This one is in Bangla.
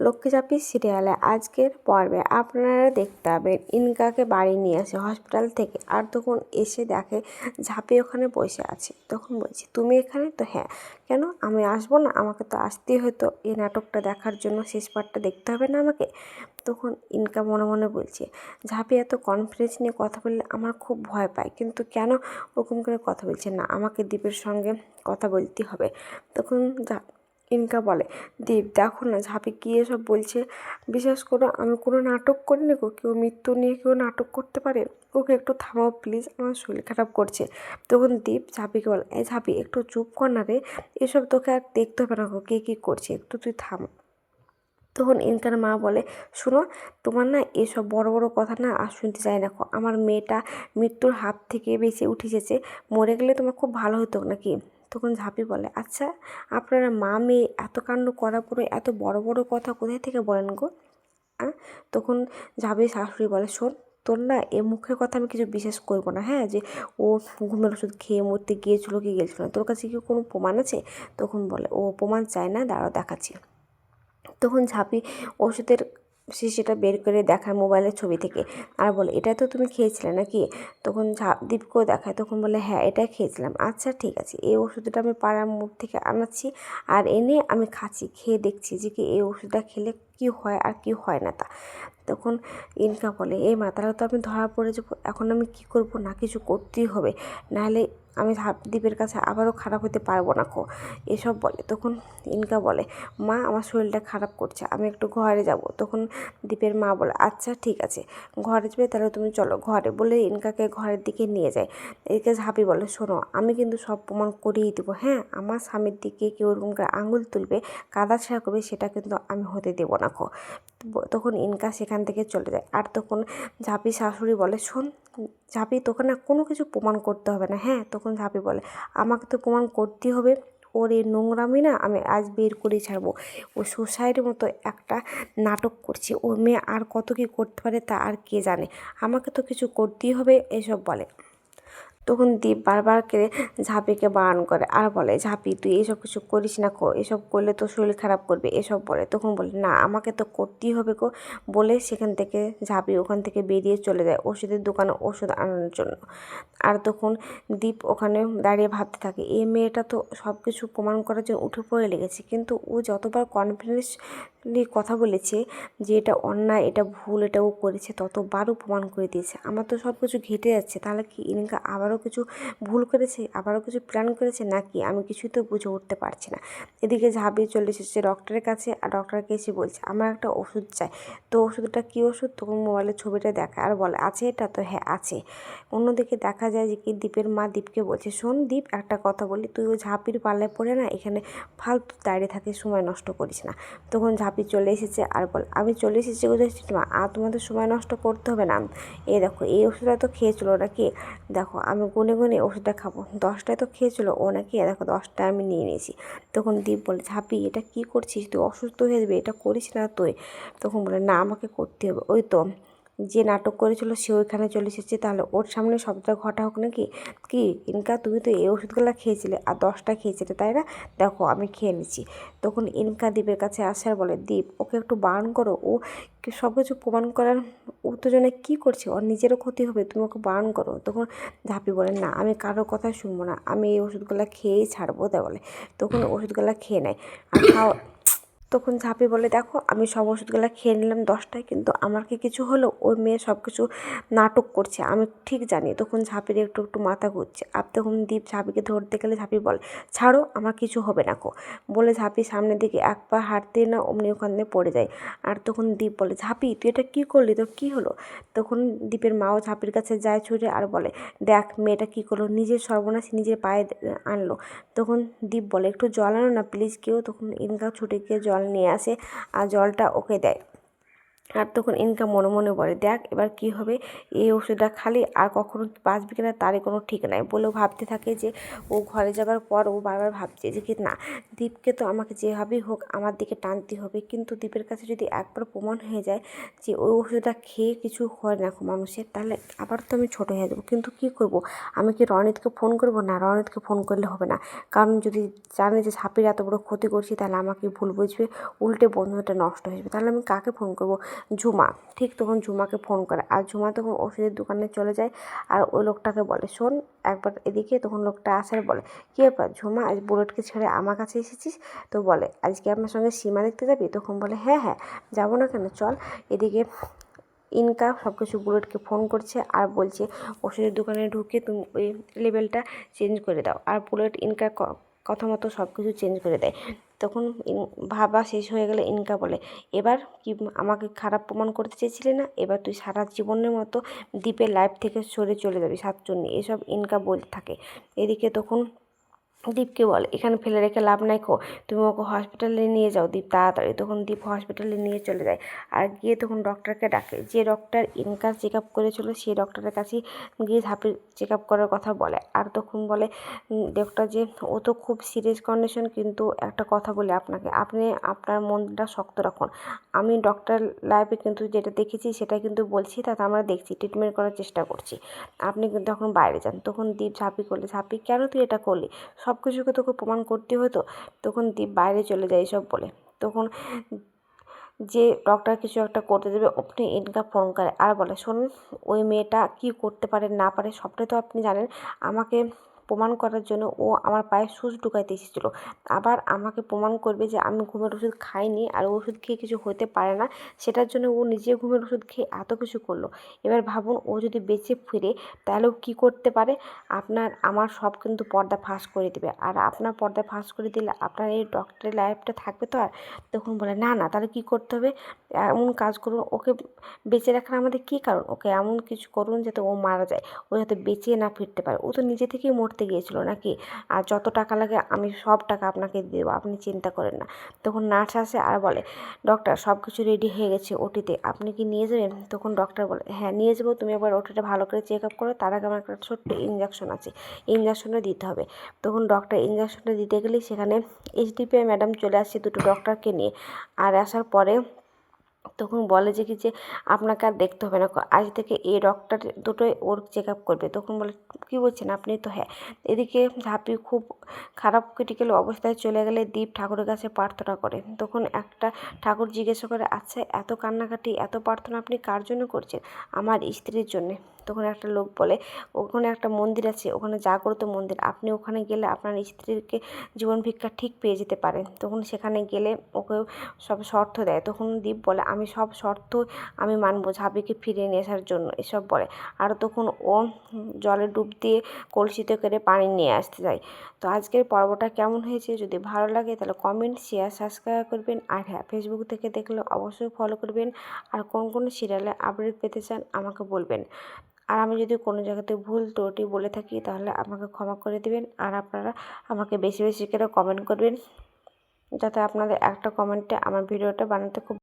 লক্ষ্মীচাপি সিরিয়ালে আজকের পর্বে আপনারা দেখতে পাবেন ইনকাকে বাড়ি নিয়ে আসে হসপিটাল থেকে আর তখন এসে দেখে ঝাঁপি ওখানে বসে আছে। তখন বলছি, তুমি এখানে? তো হ্যাঁ। কেন? আমি আসব না? আমাকে তো আসতেই হতো এই নাটকটা দেখার জন্য শেষ পার্টটা দেখতে হবে না আমাকে? তখন ইনকা মনে মনে বলছে, ঝাঁপি এত কনফিডেন্স নিয়ে কথা বললে আমার খুব ভয় পায়। কিন্তু কেন ওরকম করে কথা বলছে? না, আমাকে দীপের সঙ্গে কথা বলতে হবে। তখন ইনকা বলে। দীপ দেখো না, ঝাঁপি কী এসব বলছে। বিশ্বাস করো, আমি কোনো নাটক করিনি গো। কেউ মৃত্যু নিয়ে কেউ নাটক করতে পারে? ওকে একটু থামাও প্লিজ, আমার শরীর খারাপ করছে। তখন দীপ ঝাঁপিকে বলে, এই ঝাঁপি, একটু চুপ কর না রে। এসব তোকে আর দেখতে হবে না কে কী করছে? একটু তুই থাম। তখন ইনকার মা বলে, শুনো, তোমার না এসব বড় বড় কথা না আর শুনতে চাই না। আমার মেয়েটা মৃত্যুর হাত থেকে বেঁচে উঠে এসেছে। মরে গেলে তোমার খুব ভালো হতো নাকি? তখন ঝাঁপি বলে আচ্ছা আপনারা মা মেয়ে এত কাণ্ড করার পরে এত বড় বড় কথা কোথায় থেকে বলেন গো? তখন ঝাঁপি শাশুড়ি বলে, শোন, তোর না এ মুখের কথা আমি কিছু বিশ্বাস করব না হ্যাঁ? যে ও ঘুমের ওষুধ খেয়ে মরতে গিয়েছিল কি গিয়েছিল না, তোর কাছে কি কোনো প্রমাণ আছে? তখন বলে, ও প্রমাণ চায় না, দাঁড়াও দেখাচ্ছি। তখন ঝাঁপি ওষুধের শিশিটা বের করে দেখায় মোবাইলের ছবি থেকে। আর বলে, এটা তো তুমি খেয়েছিলে নাকি? তখন দীপকেও দেখায়, তখন বলে হ্যাঁ এটাই খেয়েছিলাম। আচ্ছা ঠিক আছে, এই ওষুধটা আমি পাড়ার মুখ থেকে আনাচ্ছি আর এনে আমি খাচ্ছি, খেয়ে দেখছি যে কি এই ওষুধটা খেলে কি হয় আর কি হয় না তা। তখন ইনকা বলে এই মাতারা তো আমি ধরা পড়ে যাব, এখন আমি কি করব? না কিছু করতেই হবে। নাহলে আমি দীপের কাছে আবারও খারাপ হতে পারব না কো। এসব বলে, তখন ইনকা বলে, মা, আমার শরীরটা খারাপ করছে, আমি একটু ঘরে যাব। তখন দীপের মা বলে আচ্ছা ঠিক আছে, ঘরে যাবে, তাহলে তুমি চলো। ঘরে বলে ইনকাকে ঘরের দিকে নিয়ে যায়। এদিকে ঝাঁপি বলে, শোনো, আমি কিন্তু সব প্রমাণ করিয়ে দেবো হ্যাঁ? আমার স্বামীর দিকে কেউ ওরকম করে আঙুল তুলবে, কাদা ছেঁড়া করবে, সেটা কিন্তু আমি হতে দেবো না খো তখন ইনকা সেখান থেকে চলে যায়। আর তখন ঝাঁপি শাশুড়ি বলে, শোন ঝাঁপি, তোকে না কোনো কিছু প্রমাণ করতে হবে না। হ্যাঁ তখন ঝাঁপি বলে, আমাকে তো প্রমাণ করতেই হবে। ওর এই নোংরামি না আমি আজ বের করে ছাড়বো। ও সোসাইটির মতো একটা নাটক করছে। ও মেয়ে আর কত কী করতে পারে তা আর কে জানে। আমাকে তো কিছু করতেই হবে, এসব বলে। তখন দীপ বারবার করে ঝাঁপিকে বারণ করে। আর বলে, ঝাঁপি, তুই এসব কিছু করিস না কো, এসব করলে তো শরীর খারাপ করবে, এসব বলে। তখন বলে, না, আমাকে তো করতেই হবে কো বলে সেখান থেকে ঝাঁপি ওখান থেকে বেরিয়ে চলে যায় ওষুধের দোকানে ওষুধ আনার জন্য। আর তখন দীপ ওখানে দাঁড়িয়ে ভাবতে থাকে এই মেয়েটা তো সব কিছু প্রমাণ করার জন্য উঠে পড়ে লেগেছে। কিন্তু ও যতবার কনফিডেন্সলি কথা বলেছে যে এটা অন্যায়, এটা ভুল এটা ও করেছে, ততবারও প্রমাণ করে দিয়েছে। আমার তো সব কিছু ঘেটে যাচ্ছে। তাহলে কি ইনকা আবারও কিছু ভুল করেছে, আবারও কিছু প্ল্যান করেছে? নাকি আমি কিছুই তো বুঝে উঠতে পারছি না। এদিকে ঝাঁপিয়ে চলে এসেছে ডক্টরের কাছে আর ডক্টরকে এসে বলছে, আমার একটা ওষুধ চাই। তো ওষুধটা কী ওষুধ? তখন মোবাইলের ছবিটা দেখায় আর বলে, আছে এটা তো হ্যাঁ আছে। অন্যদিকে দেখা যায় যে কি দীপের মা দীপকে বলছে, শোন দীপ, একটা কথা বলি, তুই ওই ঝাঁপির পাল্লায় পড়ে না, এখানে ফালতু দাঁড়িয়ে থাকিস, সময় নষ্ট করিস না। তখন ঝাঁপি চলে এসেছে। আর বল, আমি চলে এসেছি কোথায় মা? আর তোমাদের সময় নষ্ট করতে হবে না। এই দেখো, এই ওষুধটা তো খেয়েছিলো নাকি? দেখো, আমি গুনে গুনে ওষুধটা খাব। দশটায় তো খেয়েছিল ও নাকি? দেখো, দশটায় আমি নিয়ে নিয়েছি। তখন দীপ বলে, ঝাঁপি, এটা কি করছিস? তুই অসুস্থ হয়ে যাবে, এটা করিস না তুই। তখন বলে, না, আমাকে করতে হবে। ওই তো যে নাটক করেছিল সে ওইখানে চলে এসেছে। তাহলে ওর সামনে সবটা ঘটা হোক নাকি? কি? ইনকা, তুমি তো এই ওষুধগুলো খেয়েছিলে আর দশটা খেয়েছিলে, তাই না? দেখো, আমি খেয়ে নিচ্ছি। তখন ইনকা দ্বীপের কাছে আসে আর বলে, দ্বীপ, ওকে একটু বারণ করো। ও সব কিছু প্রমাণ করার উত্তেজনায় কী করছে? ওর নিজেরও ক্ষতি হবে, তুমি ওকে বারণ করো। তখন ঝাঁপি বলে, না, আমি কারোর কথা শুনব না। আমি এই ওষুধগুলো খেয়েই ছাড়বো তাই বলে। তখন ওষুধগুলো খেয়ে নেয়। আর খাওয়া তখন ঝাঁপি বলে, দেখো, আমি সব ওষুধগুলো খেয়ে নিলাম দশটায়, কিন্তু আমার কি কিছু হলো? ওই মেয়ে সব কিছু নাটক করছে, আমি ঠিক জানি। তখন ঝাঁপির একটু একটু মাথা ঘুরছে। আর তখন দীপ ঝাঁপিকে ধরতে গেলে ঝাঁপি বলে, ছাড়ো, আমার কিছু হবে না কো বলে ঝাঁপি সামনের দিকে এক পা হাঁটতে না অমনি ওখান পড়ে যায়। আর তখন দীপ বলে, ঝাঁপি, তুই এটা কী করলি? তোর কী হলো? তখন দীপের মাও ঝাঁপির কাছে যায় ছুটে আর বলে, দেখ, মেয়েটা কী করল? নিজের সর্বনাশ নিজের পায়ে আনলো। তখন দীপ বলে, একটু জল আনো না প্লিজ কেউ? তখন ইনকা ছুটে গিয়ে জল নিয়ে আসে আর জলটা ওকে দেয়। আর তখন ইনকা মনে মনে বলে দেখ এবার কি হবে, এই ওষুধটা খালি আর কখনো বাঁচবে কিনা তারই কোনো ঠিক নাই। বলেও ভাবতে থাকে যে, ও ঘরে যাবার পর ও বারবার ভাবছে যে কি না, দীপকে তো আমাকে যেভাবেই হোক আমার দিকে টানতে হবে। কিন্তু দীপের কাছে যদি একবার প্রমাণ হয়ে যায় যে ওই ওষুধটা খেয়ে কিছু হয় না মানুষের, তাহলে আবার তো আমি ছোটো হয়ে যাব। কিন্তু কি করব? আমি কি রনিতকে ফোন করব? না, রনিতকে ফোন করলে হবে না। কারণ যদি জানে যে ঝাঁপির এত বড় ক্ষতি করছি, তাহলে আমাকে ভুল বুঝবে, উল্টে বন্ধুটা নষ্ট হয়ে যাবে। তাহলে আমি কাকে ফোন করব? ঝুমা। ঠিক তখন ঝুমাকে ফোন করে। আর ঝুমা তখন ওষুধের দোকানে চলে যায় আর ওই লোকটাকে বলে, শোন, একবার এদিকে তখন লোকটা আসার বলে, কী ব্যাপার ঝুমা, আজ বুলেটকে ছেড়ে আমার কাছে এসেছিস? তো বলে, আজকে আমার সঙ্গে সীমা দেখতে যাবি? তখন বলে হ্যাঁ হ্যাঁ যাব না কেন, চল, এদিকে ইনকা সব কিছু বুলেটকে ফোন করছে আর বলছে, ওষুধের দোকানে ঢুকে তুমি ওই লেভেলটা চেঞ্জ করে দাও। আর বুলেট ইনকার ক- কথা মতো সব কিছু চেঞ্জ করে দেয়। তখন ভাবা শেষ হয়ে গেলে ইনকা বলে। এবার কি আমাকে খারাপ প্রমাণ করতে চেয়েছিলে না? এবার তুই সারা জীবনের মতো দ্বীপের লাইফ থেকে সরে চলে যাবি সাতচন্নি এসব ইনকা বলতে থাকে। এদিকে তখন দীপকে বলে, এখানে ফেলে রেখে লাভ নাই খো তুমি ওকে হসপিটালে নিয়ে যাও দীপ, তাড়াতাড়ি। তখন দীপ হসপিটালে নিয়ে চলে যায় আর গিয়ে তখন ডক্টরকে ডাকে। যে ডক্টর ইনকার চেক আপ করেছিল, সেই ডক্টরের কাছে গিয়ে ঝাঁপির চেক আপ করার কথা বলে। আর তখন বলে ডক্টর যে, ও তো খুব সিরিয়াস কন্ডিশন কিন্তু একটা কথা বলি আপনাকে। আপনি আপনার মনটা শক্ত রাখুন। আমি ডক্টর লাইফে কিন্তু যেটা দেখেছি, সেটা কিন্তু বলছি, তাতে আমরা দেখছি ট্রিটমেন্ট করার চেষ্টা করছি। আপনি কিন্তু এখন বাইরে যান। তখন দীপ ঝাঁপি করলে, ঝাঁপি, কেন তুই এটা করলি? সব কিছুকে তোকে প্রমাণ করতে হতো তখন দীপ বাইরে চলে যায় সব বলে। তখন যে ডক্টর কিছু একটা করতে দেবে আপনি ইনকাম ফোন করে। আর বলে শুনুন ওই মেয়েটা কি করতে পারে, না পারে, সবটাই তো আপনি জানেন। আমাকে প্রমাণ করার জন্য ও আমার পায়ে সুচ ঢুকাইতে এসেছিল। আবার আমাকে প্রমাণ করবে যে আমি ঘুমের ওষুধ খাইনি আর ওষুধ খেয়ে কিছু হতে পারে না, সেটার জন্য ও নিজে ঘুমের ওষুধ খেয়ে এত কিছু করল। এবার ভাবুন ও যদি বেঁচে ফিরে, তাহলে ও কী করতে পারে? আপনার, আমার সব কিন্তু পর্দা ফাঁস করে দেবে। আর আপনার পর্দা ফাঁস করে দিলে আপনার এই ডক্টরের লাইফটা থাকবে তো আর? তখন বলে, না না, তাহলে কী করতে হবে? এমন কাজ করুন, ওকে বেঁচে রাখার আমাদের কী কারণ? ওকে এমন কিছু করুন যাতে ও মারা যায়, ও যাতে বেঁচে না ফিরতে পারে। ও তো নিজে থেকেই মরতে গিয়েছিল নাকি? আর যত টাকা লাগে আমি সব টাকা আপনাকে দিয়ে দেবো, আপনি চিন্তা করেন না। তখন নার্স আসে আর বলে, ডক্টর সব কিছু রেডি হয়ে গেছে ওটিতে, আপনি কি নিয়ে যাবেন? তখন ডক্টর বলে হ্যাঁ নিয়ে যাব, তুমি একবার ওটিটা ভালো করে চেক আপ করো, তার আগে আমার একটা ছোট্ট ইঞ্জেকশন আছে ইঞ্জেকশনটা দিতে হবে। তখন ডক্টর ইঞ্জেকশনটা দিতে গেলেই সেখানে এইচডিপিআই ম্যাডাম চলে আসছে দুটো ডক্টরকে নিয়ে। আর আসার পরে তখন বলে যে কি যে, আপনাকে আর দেখতে হবে না। আজ থেকে এই ডক্টর দুটোই ওর চেক আপ করবে। তখন বলে, কী বলছেন আপনি? তো হ্যাঁ এদিকে ঝাঁপি খুব খারাপ ক্রিটিক্যাল অবস্থায় চলে গেলে দীপ ঠাকুরের কাছে প্রার্থনা করে। তখন একটা ঠাকুর জিজ্ঞাসা করে আচ্ছা এত কান্নাকাটি, এত প্রার্থনা আপনি কার জন্য করছেন? আমার স্ত্রীর জন্যে। তখন একটা লোক বলে, ওখানে একটা মন্দির আছে, ওখানে জাগ্রত মন্দির। আপনি ওখানে গেলে আপনার স্ত্রীকে জীবন ভিক্ষা ঠিক পেয়ে যেতে পারেন তখন সেখানে গেলে ওকে সব শর্ত দেয়। তখন দীপ বলে, আমি সব শর্ত আমি মানবো ঝাঁপিকে ফিরিয়ে নিয়ে আসার জন্য। এসব বলে। আর তখন ও জলে ডুব দিয়ে কলসিতে করে পানি নিয়ে আসতে যায়। তো আজকের পর্বটা কেমন হয়েছে? যদি ভালো লাগে তাহলে কমেন্ট শেয়ার সাবস্ক্রাইব করবেন। আর হ্যাঁ ফেসবুক থেকে দেখলে অবশ্যই ফলো করবেন। আর কোন কোন সিরিয়ালে আপডেট পেতে চান আমাকে বলবেন। আর আমি যদি কোনো জায়গাতে ভুল ত্রুটি বলে থাকি, তাহলে আমাকে ক্ষমা করে দেবেন। আর আপনারা আমাকে বেশি বেশি করে কমেন্ট করবেন। যাতে আপনাদের একটা কমেন্টে আমার ভিডিওটা বানাতে খুব